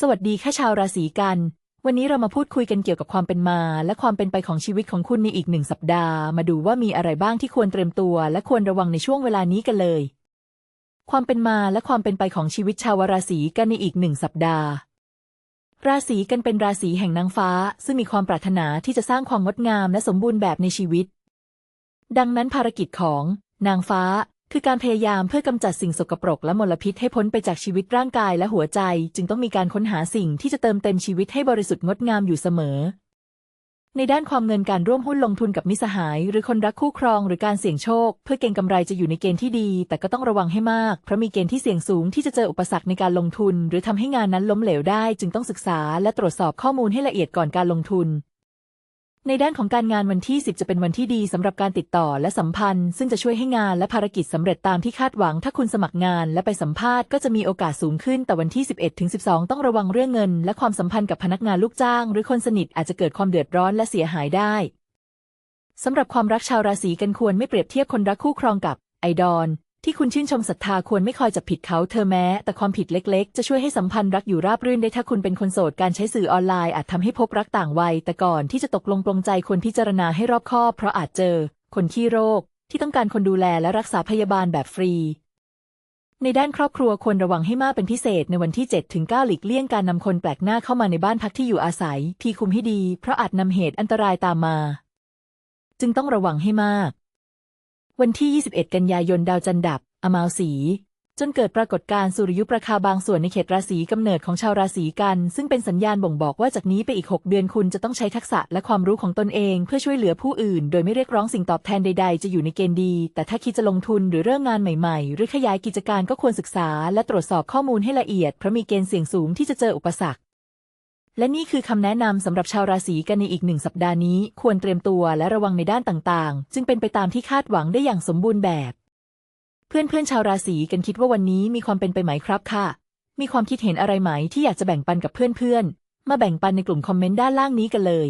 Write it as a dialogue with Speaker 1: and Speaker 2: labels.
Speaker 1: สวัสดีค่ะชาวราศีกัน วันนี้เรามาพูดคุยกันเกี่ยวกับความเป็นมา และความเป็นไปของชีวิตของคุณในอีกหนึ่งสัปดาห์ มาดูว่ามีอะไรบ้างที่ควรเตรียมตัว และควรระวังในช่วงเวลานี้กันเลย ความเป็นมาและความเป็นไปของชีวิตชาวราศีกันในอีกหนึ่งสัปดาห์ ราศีกันเป็นราศีแห่งนางฟ้า ซึ่งมีความปรารถนาที่จะสร้างความงดงามและสมบูรณ์แบบในชีวิต ดังนั้นภารกิจของนางฟ้า คือการพยายามเพื่อกำจัดสิ่งสกปรกและมลพิษให้พ้นไปจากชีวิตร่างกายและหัวใจ จึงต้องมีการค้นหาสิ่งที่จะเติมเต็มชีวิตให้บริสุทธิ์งดงามอยู่เสมอ ในด้านความเงินการร่วมหุ้นลงทุนกับมิสหาย หรือคนรักคู่ครองหรือการเสี่ยงโชค เพื่อเก็งกำไรจะอยู่ในเกณฑ์ที่ดี แต่ก็ต้องระวังให้มาก เพราะมีเกณฑ์ที่เสี่ยงสูงที่จะเจออุปสรรคในการลงทุน หรือทำให้งานนั้นล้มเหลวได้ จึงต้องศึกษาและตรวจสอบข้อมูลให้ละเอียดก่อนการลงทุน ในด้านของการงานวันที่ 10 จะเป็นวันที่ดีสำหรับการติดต่อและสัมพันธ์ ซึ่งจะช่วยให้งานและภารกิจสำเร็จตามที่คาดหวัง ถ้าคุณสมัครงานและไปสัมภาษณ์ก็จะมีโอกาสสูงขึ้น แต่วันที่ 11ถึง12 ต้องระวังเรื่องเงิน และความสัมพันธ์กับพนักงานลูกจ้าง หรือคนสนิทอาจจะเกิดความเดือดร้อนและเสียหายได้สำหรับความรักชาวราศีกันควรไม่เปรียบเทียบคนรักคู่ครองกับไอดอล ที่คุณชื่นชมศรัทธาควรไม่คอยจับผิดเขาเธอแม้ แต่ความผิดเล็กๆ จะช่วยให้สัมพันธ์รักอยู่ราบรื่นได้ถ้าคุณเป็นคนโสดการใช้สื่อออนไลน์อาจทำให้พบรักต่างวัย แต่ก่อนที่จะตกลงปลงใจควรพิจารณาให้รอบคอบเพราะอาจเจอ คนขี้โรค ที่ต้องการคนดูแลและรักษาพยาบาลแบบฟรี ในด้านครอบครัวควรระวังให้มากเป็นพิเศษในวันที่7ถึง9หลีกเลี่ยงการนำคนแปลกหน้าเข้ามาในบ้านพักที่อยู่อาศัย ที่คุมให้ดี เพราะอาจนำเหตุอันตรายตามมา จึงต้องระวังให้มาก วันที่ 21 กันยายนดาวจันทร์ดับ อมาวสี จนเกิดปรากฏการณ์สุริยุปราคาบางส่วนในเขตราศีกำเนิดของชาวราศีกัน ซึ่งเป็นสัญญาณบ่งบอกว่าจากนี้ไปอีก 6 เดือนคุณจะต้องใช้ทักษะและความรู้ของตนเอง เพื่อช่วยเหลือผู้อื่น โดยไม่เรียกร้องสิ่งตอบแทนใด ๆ จะอยู่ในเกณฑ์ดี แต่ถ้าคิดจะลงทุนหรือเริ่มงานใหม่ ๆ หรือขยายกิจการก็ควรศึกษา และตรวจสอบข้อมูลให้ละเอียดเพราะมีเกณฑ์เสี่ยงสูงที่จะเจออุปสรรค และนี่คือคำแนะนำสำหรับชาวราศีกันในอีกหนึ่งสัปดาห์นี้ ควรเตรียมตัวและระวังในด้านต่างๆ จึงเป็นไปตามที่คาดหวังได้อย่างสมบูรณ์แบบ เพื่อนๆชาวราศีกันคิดว่าวันนี้มีความเป็นไปไหมครับค่ะ มีความคิดเห็นอะไรไหมที่อยากจะแบ่งปันกับเพื่อนๆมาแบ่งปันในกลุ่มคอมเมนต์ด้านล่างนี้กันเลย